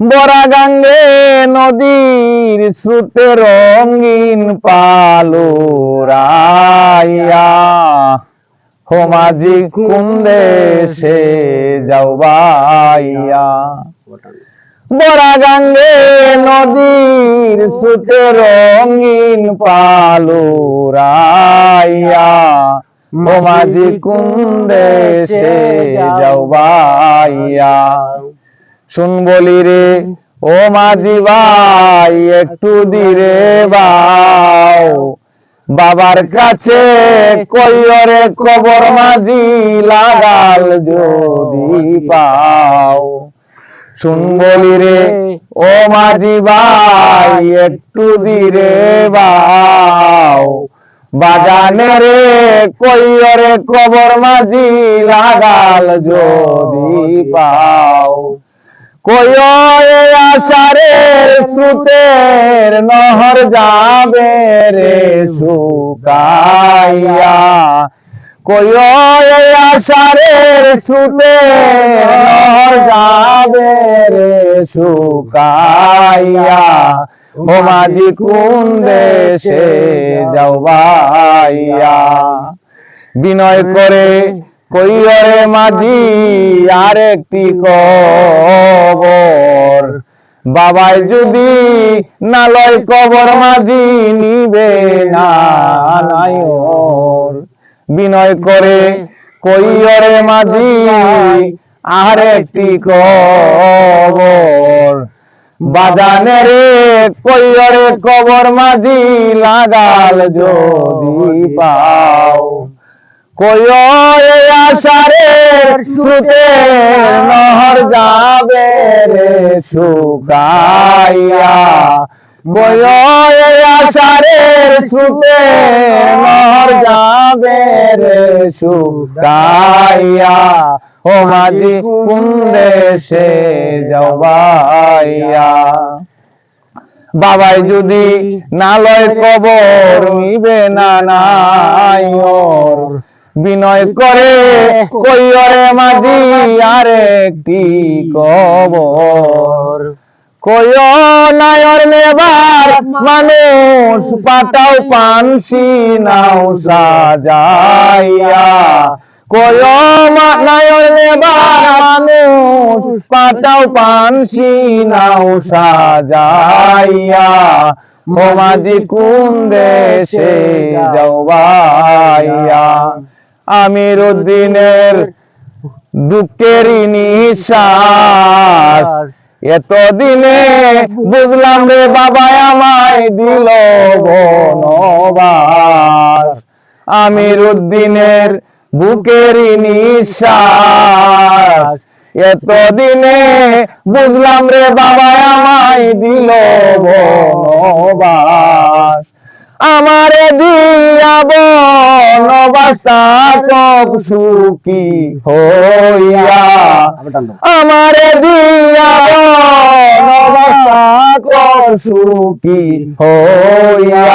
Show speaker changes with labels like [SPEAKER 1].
[SPEAKER 1] বরা গাঙ্গে নদীর স্রোতে রঙিন পালু রাইয়া হোমাজি কুন্দে সে যাও বাইয়া। বরা গাঙ্গে নদীর স্রোতে রঙিন পালু রাইয়া হোমাজি কুন্দে সে যাও বাইয়া। শুন রে, ও মাঝি ভাই, একটু দিরে বাও। বাবার কাছে কইরে কবর মাঝি লাগাল যদি পাও। শুন বলি রে, ও মাঝি ভাই, একটু দিরে বাও। বাজানে রে কইরে কবর মাঝি লাগাল যদি পাও। আষাঢ়ের সুতের নহর যাবে রে শুকাইয়া। কয়ে আষাঢ়ের সুতের নহর যাবে রে শুকাইয়া। ও মাঝি কোন দেশে যাও বাইয়া বিনয় করে কইরে মাঝি আর একটি কবর। বাবাই যদি নালয় কবর মাঝি নিবে না বিনয় করে কইরে মাঝি, আর একটি কবর। বাজানে রে কইরে কবর মাঝি, লাগাল যদি পাও। আষাঢ়ের শ্রুতে নহর যাবে রে শুকাইয়া। আষাঢ়ের শ্রুতে নহর যাবে রে শুকাইয়া। ও মাঝি কুন্দে সে যাওয়াইয়া বাবাই যদি নালয় কবর নিবে না নাই ওর বিনয় করে কইরে মাঝি, আর একটি কবর। কয় নায়র নেবার মানুষ পাটাও পানসি নাও সাজাইয়া। কয় নায়র নেবার মানুষ পাটাও পানসি নাও সাজাইয়া। ও মাঝি, কোন দেশে যাও আমির উদ্দিনের দুঃখেরই নিঃশ্বাস এতদিনে বুঝলাম রে বাবা আমায় দিল বনবাস। আমির উদ্দিনের বুকেরই নিঃশ্বাস। এতদিনে বুঝলাম রে বাবা আমায় দিল বনবাস। আমারে দিয়া বনবাসা কক সুখী হইয়া আমারে দিয়া বনবাসা কক সুখী হইয়া